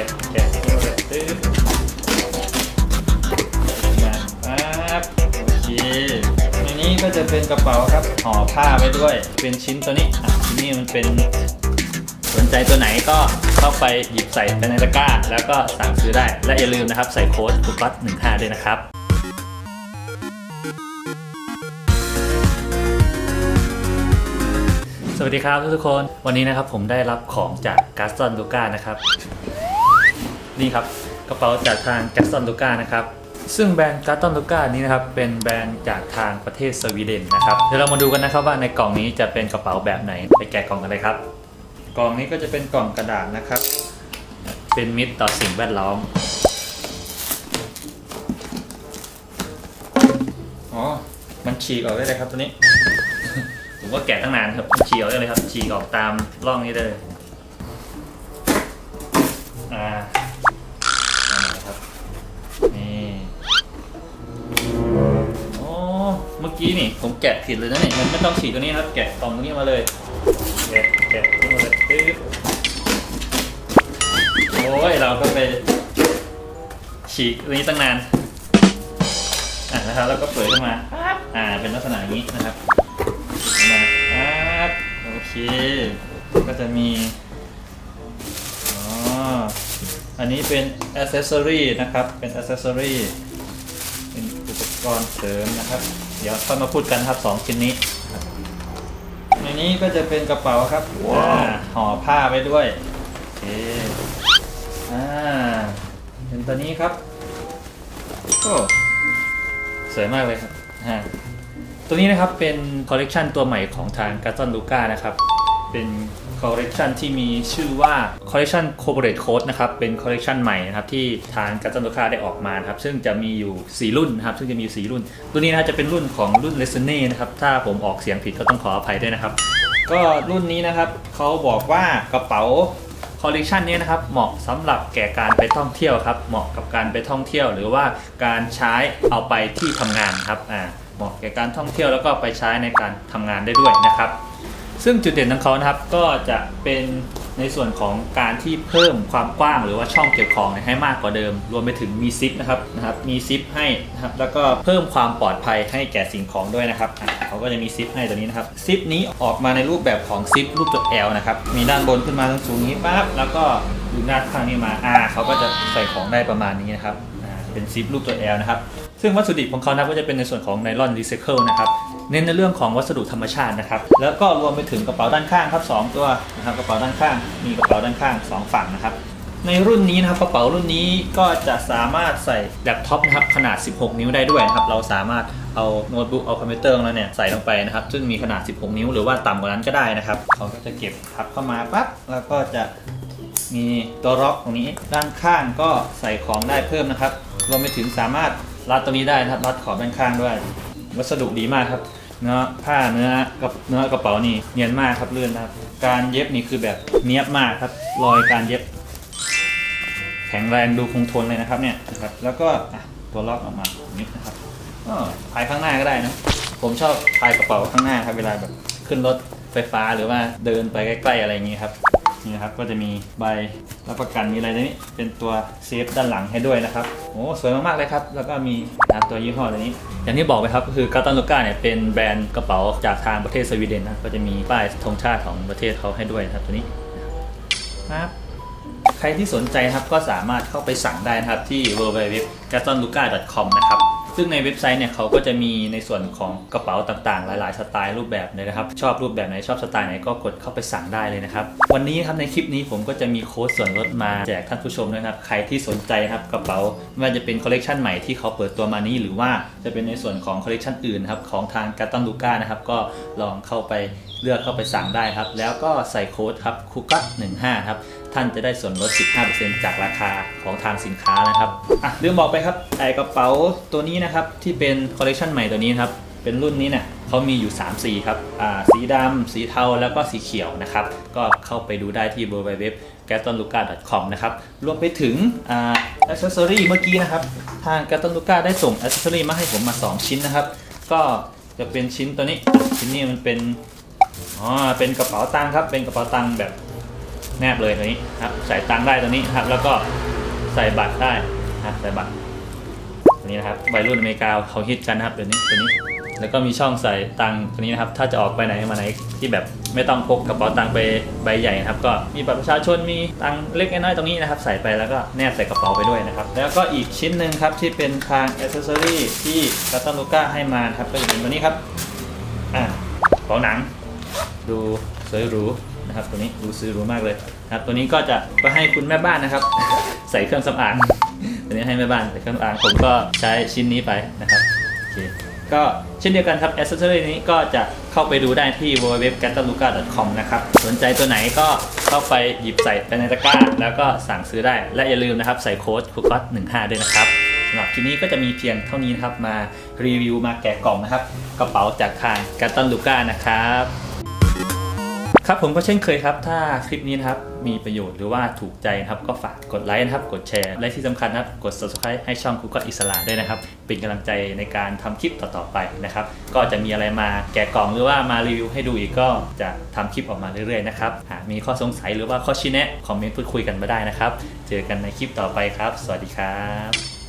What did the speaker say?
แกะแกะนี่มาเลยตึ๊บมาปั๊บโอเคในนี้ก็จะเป็นกระเป๋าครับห่อผ้าไว้ด้วย เป็นชิ้นตัวนี้อะชิ้นนี้มันเป็นสนใจตัวไหนก็เข้าไปหยิบใส่ไปในตะกร้า แล้วก็สั่งซื้อได้ และอย่าลืมนะครับ ใส่โค้ดคุกัส15ด้วยนะครับสวัสดีครับทุกคน วันนี้นะครับผมได้รับของจากกาสตันลูก้านะครับ นี่ครับกระเป๋าจากทางกาสตันลูก้านะครับซึ่งแบรนด์กาสตันลูก้านี้นะครับเป็นแบรนด์จากทางประเทศสวีเดนนะครับเดี๋ยวเรามาดูกันนะครับว่าในกล่องนี้จะเป็นกระเป๋าแบบไหนไปแกะกล่องกันเลยครับ กล่องนี้ก็จะเป็นกล่องกระดาษนะครับ เป็นมิตรต่อสิ่งแวดล้อมอ๋อมันฉีกออกได้เลยครับตัวนี้ผมก็แกะตั้งนานครับฉีกออกได้เลยครับฉีกออกตามร่องนี้ได้เลยอ่า นี่ผมแกะผิดเลยนะนี่มันไม่ต้องฉีกตัวนี้ครับ แกะกล่องตัวนี้มาเลย แกะแกะนี่มาเลยปึ๊บโอ้ยเราก็ไปฉีกตัวนี้ตั้งนานอะนะครับแล้วก็เปิดขึ้นมาอ่าเป็นลักษณะอย่างนี้นะครับมาปั๊บโอเค ก็จะมีอ๋ออันนี้เป็นอ c เซสซอรีนะครับเป็นอ c เซสซอรีเป็นอุป กรณ์เสริมนะครับ เดี๋ยวค่อยมาพูดกันครับสองชิ้นนี้ ในนี้ก็จะเป็นกระเป๋าครับอ่าห่อผ้าไว้ด้วยโอเคอ่าเป็นตัวนี้ครับโอ้สวยมากเลยครับอ่าตัวนี้นะครับเป็นคอลเลกชันตัวใหม่ของทางกา t อนลูก้านะครับ เป็น คอลเลกชันที่มีชื่อว่าคอลเลกชันโค r เ r ตโค้ดนะครับเป็นคอลเลกชันใหม่นะครับที่ทางกา t อนลูก้าได้ออกมาครับซึ่งจะมีอยู่ 4 รุ่นนะครับซึ่งจะมีอยู่4รุ่น ตัวนี้นะจะเป็นรุ่นของรุ่น l e s o n e นะครับถ้าผมออกเสียงผิดก็ต้องขออภัยด้วยนะครับก็รุ่นนี้นะครับเขาบอกว่ากระเป๋าคอลเลกชันนี้นะครับเหมาะสำหรับแก่การไปท่องเที่ยวครับเหมาะกับการไปท่องเที่ยว หรือว่าการใช้เอาไปที่ทำงานครับอ่าเหมาะแก่การท่องเที่ยวแล้วก็ไปใช้ในการทำงานได้ด้วยนะครับ ซึ่งจุดเด่นของเขานะครับก็จะเป็นในส่วนของการที่เพิ่มความกว้างหรือว่าช่องเก็บของให้มากกว่าเดิม รวมไปถึงมีซิปนะครับนะครับมีซิปให้นะครับแล้วก็เพิ่มความปลอดภัยให้แก่สิ่งของด้วยนะครับเขาก็จะมีซิปให้ตัวนี้นะครับซิปนี้ออกมาในรูปแบบของซิปรูปตัว L นะครับมีด้านบนขึ้นมาตรงสูงนี้ปั๊บแล้วก็ดูหน้าข้างนี้มาอ่าเขาก็จะใส่ของได้ประมาณนี้นะครับเป็นซิปรูปตัว L นะครับซึ่งวัตถุดิบของเขานะก็จะเป็นในส่วนของไนลอนรีไซเคิลนะครับ เน้นในเรื่องของวัสดุธรรมชาตินะครับแล้วก็รวมไปถึงกระเป๋าด้านข้างครับ 2 ตัวนะครับกระเป๋าด้านข้าง มีกระเป๋าด้านข้าง 2 ฝั่งนะครับในรุ่นนี้นะครับกระเป๋ารุ่นนี้ก็จะสามารถใส่แล็ปท็อปนะครับขนาด 16 นิ้วได้ด้วยนะครับเราสามารถเอาโน้ตบุ๊กเอาคอมพิวเตอร์ของเราเนี่ยใส่ลงไปนะครับซึ่งมีขนาด 16 นิ้วหรือว่าต่ำกว่านั้นก็ได้นะครับเขาก็จะเก็บพับเข้ามาปั๊บแล้วก็จะมีตัวล็อกตรงนี้ด้านข้างก็ใส่ของได้เพิ่มนะครับรวมไปถึงสามารถรัดตรงนี้ได้นะครับรัดขอบด้านข้างด้วย วัสดุดีมากครับ เนื้อผ้าเนื้อกับเนื้อกระเป๋านี่เนียนมากครับเลื่นนะครับ การเย็บนี่คือแบบเนียบมากครับ รอยการเย็บ แข็งแรงดูคงทนเลยนะครับเนี่ยนะครับ แล้วก็ตัวล็อกออกมาอย่างนี้นะครับก็พายข้างหน้าก็ได้นะ ผมชอบพายกระเป๋าข้างหน้าครับเวลาแบบขึ้นรถไฟฟ้าหรือว่าเดินไปใกล้ ๆ อะไรอย่างนี้ครับ นี่นะครับก็จะมีใบรับประกันมีอะไรในนี้ เป็นตัวเซฟด้านหลังให้ด้วยนะครับโอ้สวยมากๆเลยครับ แล้วก็มีตัวยี่ห้อตัวนี้ อย่างที่บอกไปครับก็คือกาตันลูก้าเนี่ยเป็นแบรนด์กระเป๋าจากทางประเทศสวีเดนนะก็จะมีป้ายธงชาติของประเทศเขาให้ด้วยนะครับตัวนี้นะครับใครที่สนใจครับก็สามารถเข้าไปสั่งได้นะครับที่ www.gastonluca.com นะครับ ซึ่งในเว็บไซต์เนี่ยเขาก็จะมีในส่วนของกระเป๋าต่างๆ หลาย ๆ สไตล์รูปแบบเลยนะครับ ชอบรูปแบบไหนชอบสไตล์ไหนก็กดเข้าไปสั่งได้เลยนะครับ วันนี้ครับในคลิปนี้ผมก็จะมีโค้ดส่วนลดมาแจกท่านผู้ชมด้วยนะครับ ใครที่สนใจครับกระเป๋าไม่ว่าจะเป็นคอลเลกชันใหม่ที่เขาเปิดตัวมานี้หรือว่าจะเป็นในส่วนของคอลเลกชันอื่นครับของทางกาตันลูก้านะครับก็ลองเข้าไปเลือกเข้าไปสั่งได้ครับแล้วก็ใส่โค้ดครับคุกั15ครับ ท่านจะได้ส่วนลด 15%จากราคาของทางสินค้านะครับอะลืมบอกไปครับไอกระเป๋าตัวนี้นะครับที่เป็นคอลเลกชันใหม่ตัวนี้ครับเป็นรุ่นนี้เนี่ยเขามีอยู่ 3 สีครับอ่าสีดำ สีเทา แล้วก็สีเขียวนะครับ ก็เข้าไปดูได้ที่ www g a t o n l u c a com นะครับ รวมไปถึงอ่า accessory เมื่อกี้นะครับ ทาง g a t o n l u c a ได้ส่ง accessory มาให้ผมมา 2 ชิ้นนะครับ ก็จะเป็นชิ้นตัวนี้ ชิ้นนี้มันเป็น อ๋อ เป็นกระเป๋าตังค์ครับ เป็นกระเป๋าตังค์แบบ แนบเลยตัวนี้ครับใส่ตังได้ตัวนี้ครับ แล้วก็ใส่บัตรได้นะครับใส่บัตรตัวนี้นะครับวัยรุ่นอเมริกาเขาฮิตกันนะครับตัวนี้ตัวนี้ แล้วก็มีช่องใส่ตังตัวนี้นะครับ ถ้าจะออกไปไหนมาไหนที่แบบไม่ต้องพกกระเป๋าตังไปใบใหญ่นะครับ ก็มีบัตรประชาชนมีตังเล็กน้อยตรงนี้นะครับ ใส่ไปแล้วก็แนบใส่กระเป๋าไปด้วยนะครับ แล้วก็อีกชิ้นหนึ่งครับที่เป็นทางอ c เซอรี่ที่กัตตันลูก้าให้มาครับก็จะเป็นตัวนี้ครับอ่ากระเป๋าหนัง ดูสวยหรู นะครับตัวนี้ดูซื้อรู้มากเลยนะครับตัวนี้ก็จะไปให้คุณแม่บ้านนะครับ ใส่เครื่องสำอางตัวนี้ให้แม่บ้านใส่เครื่องสำอางผมก็ใช้ชิ้นนี้ไปนะครับโอเคก็เช่นเดียวกันครับ accessory นี้ก็จะเข้าไปดูได้ที่ www.gataluca.com นะครับสนใจตัวไหนก็เข้าไปหยิบใส่ไปในตะกร้า แล้วก็สั่งซื้อได้และอย่าลืมนะครับใส่โค้ดคุกก็15 ด้วยนะครับสำหรับคลิปนี้ก็จะมีเพียงเท่านี้นะครับ มารีวิวมาแกะกล่องนะครับ กระเป๋าจากทาง g a t a l u c a นะครับ ครับผมก็เช่นเคยครับ ถ้าคลิปนี้นะครับ มีประโยชน์หรือว่าถูกใจนะครับ ก็ฝากกดไลค์นะครับ กดแชร์ และที่สำคัญนะครับ กด subscribe ให้ช่องคุกกอิสระด้วยนะครับ เป็นกำลังใจในการทำคลิปต่อๆไปนะครับ ก็จะมีอะไรมาแกะกล่องหรือว่ามารีวิวให้ดูอีกก็จะทำคลิปออกมาเรื่อยๆนะครับหากมีข้อสงสัยหรือว่าข้อชี้แนะคอมเมนต์พูดคุยกันมาได้นะครับ เจอกันในคลิปต่อไปครับ สวัสดีครับ